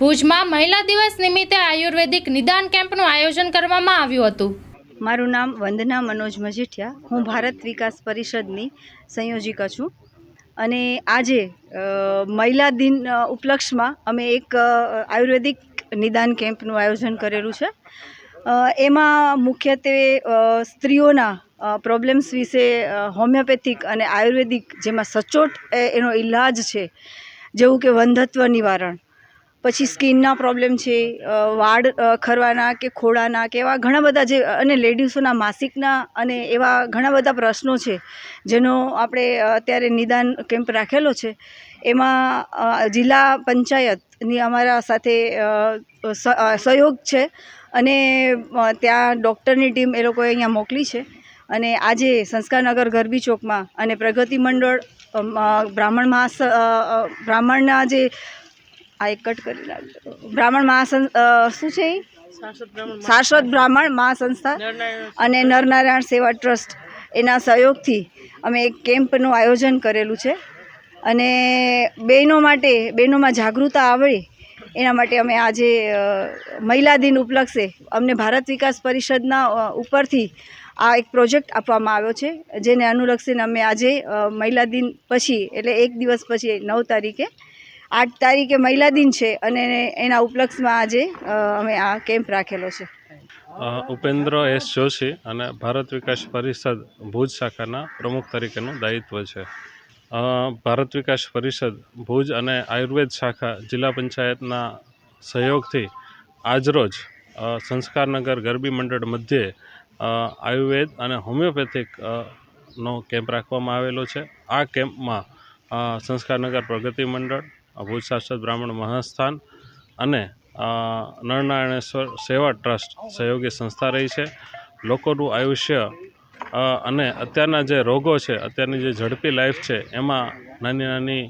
ભુજમાં મહિલા દિવસ નિમિત્તે આયુર્વેદિક નિદાન કેમ્પનું આયોજન કરવામાં આવ્યું હતું. મારું નામ વંદના મનોજ મજીઠિયા. હું ભારત વિકાસ પરિષદની સંયોજિકા છું. અને આજે મહિલા દિન ઉપલક્ષમાં અમે એક આયુર્વેદિક નિદાન કેમ્પનું આયોજન કરેલું છે. એમાં મુખ્યત્વે સ્ત્રીઓના પ્રોબ્લેમ્સ વિશે હોમિયોપેથિક અને આયુર્વેદિક જેમાં સચોટ એનો ઈલાજ છે. જેવું કે વંધત્વ નિવારણ. પછી સ્કિનના પ્રોબ્લેમ છે વાળ ખરવાના કે ખોડાના કે એવા ઘણા બધા જે, અને લેડીઝોના માસિકના અને એવા ઘણા બધા પ્રશ્નો છે, જેનો આપણે અત્યારે નિદાન કેમ્પ રાખેલો છે. એમાં જિલ્લા પંચાયતની અમારા સાથે સહયોગ છે અને ત્યાં ડૉક્ટરની ટીમ એ લોકોએ અહીંયા મોકલી છે. અને આજે સંસ્કારનગર ગરબી ચોકમાં અને પ્રગતિ મંડળ બ્રાહ્મણ મહાસ બ્રાહ્મણના જે આ એક કટ કરી નાખજો બ્રાહ્મણ મહાસં શું છે શાશ્વત બ્રાહ્મણ મહાસંસ્થા અને નરનારાયણ સેવા ટ્રસ્ટ. એના સહયોગથી અમે એક કેમ્પનું આયોજન કરેલું છે. અને બહેનો માટે બહેનોમાં જાગૃતતા આવે એના માટે અમે આજે મહિલા દિન ઉપલક્ષે અમને ભારત વિકાસ પરિષદના ઉપરથી આ એક પ્રોજેક્ટ આપવામાં આવ્યો છે જેને અનુલક્ષીને અમે આજે મહિલા દિન પછી એટલે એક દિવસ પછી નવ તારીખે આઠ તારીખે મહિલા દિન છે અને એના ઉપલક્ષમાં આજે અમે આ કેમ્પ રાખેલો છે. ઉપેન્દ્ર એસ જોશી અને ભારત વિકાસ પરિષદ ભુજ શાખાના પ્રમુખ તરીકેનું દાયિત્વ છે. ભારત વિકાસ પરિષદ ભુજ અને આયુર્વેદ શાખા જિલ્લા પંચાયતના સહયોગથી આજરોજ સંસ્કારનગર ગરબી મંડળ મધ્યે આયુર્વેદ અને હોમિયોપેથિક નો કેમ્પ રાખવામાં આવેલો છે. આ કેમ્પમાં સંસ્કારનગર પ્રગતિ મંડળ ભુજ શાશ્વત બ્રાહ્મણ મહાસ્થાન અને નરનારાયણેશ્વર સેવા ટ્રસ્ટ સહયોગી સંસ્થા રહી છે. લોકોનું આયુષ્ય અને અત્યારના જે રોગો છે, અત્યારની જે ઝડપી લાઈફ છે, એમાં નાની નાની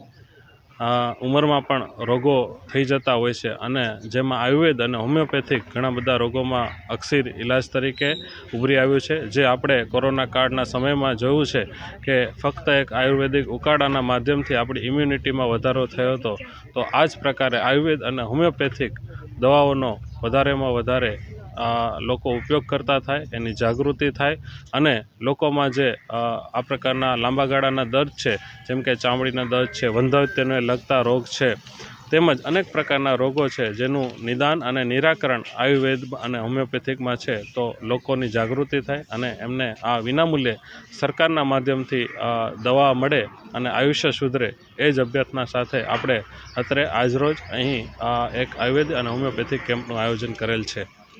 ઉંમરમાં પણ રોગો થઈ જતા હોય છે અને જેમાં આયુર્વેદ અને હોમિયોપેથિક ઘણા બધા રોગોમાં અક્સિર ઈલાજ તરીકે ઉભરી આવ્યું છે. જે આપણે કોરોના કાળના સમયમાં જોયું છે કે ફક્ત એક આયુર્વેદિક ઉકાળાના માધ્યમથી આપણી ઇમ્યુનિટીમાં વધારો થયો હતો, તો આ જ પ્રકારે આયુર્વેદ અને હોમિયોપેથિક દવાઓનો વધારેમાં વધારે લોકો ઉપયોગ કરતા થાય, એની જાગૃતિ થાય અને લોકોમાં જે આ પ્રકારના લાંબા ગાળાના દર્દ છે, જેમ કે ચામડીના દર્દ છે વંધત્વને લગતા રોગ છે, તેમજ અનેક પ્રકારના રોગો છે, જેનું નિદાન અને નિરાકરણ આયુર્વેદ અને હોમિયોપેથિકમાં છે, તો લોકોની જાગૃતિ થાય અને એમને આ વિનામૂલ્યે સરકારના માધ્યમથી દવા મળે અને આયુષ્ય સુધરે એ જ અભ્યર્થના સાથે આપણે અત્રે આજરોજ અહીં એક આયુર્વેદ અને હોમિયોપેથિક કેમ્પનું આયોજન કરેલ છે.